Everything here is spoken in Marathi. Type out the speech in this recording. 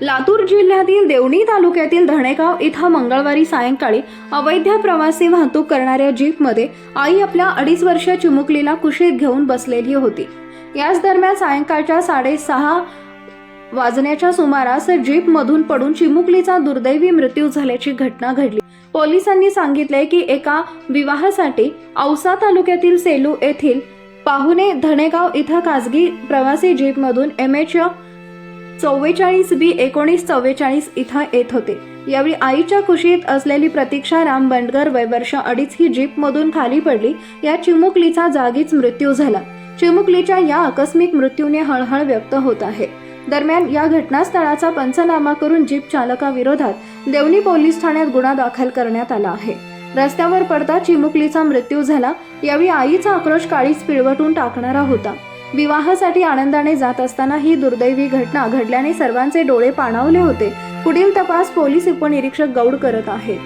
लातूर जिल्ह्यातील देवणी तालुक्यातील धणेगाव इथं मंगळवारी सायंकाळी अवैध प्रवासी वाहतूक करणाऱ्या जीपमध्ये आई आपल्या अडीच वर्ष चिमुकलीला कुशीत घेऊन बसलेली होती. याच दरम्यान सायंकाळच्या साडेसहा वाजण्याच्या सुमारास जीपमधून पडून चिमुकलीचा दुर्दैवी मृत्यू झाल्याची घटना घडली. पोलिसांनी सांगितले की एका विवाहासाठी औसा तालुक्यातील सेलू येथील पाहुणे धणेगाव इथं खासगी प्रवासी जीपमधून एम एच चव्वेचाळीस बी एकोणीस चव्वेचाळीस इथं येत होते. यावेळी आईच्या कुशीत असलेली प्रतीक्षा राम बंडगर वय वर्ष अडीच ही जीपमधून खाली पडली. या चिमुकलीचा जागीच मृत्यू झाला. चिमुकलीच्या या आकस्मिक मृत्यूने हळहळ व्यक्त होत आहे. दरम्यान या घटनास्थळाचा पंचनामा करून जीप चालकाविरोधात देवणी पोलीस ठाण्यात गुन्हा दाखल करण्यात आला आहे. रस्त्यावर पडता चिमुकलीचा मृत्यू झाला. यावेळी आईचा आक्रोश काळीच पिळवटून टाकणारा होता. विवाहासाठी आनंदाने जात असताना ही दुर्दैवी घटना घडल्याने सर्वांचे डोळे पाणावले होते. पुढील तपास पोलीस उपनिरीक्षक गौड करत आहेत.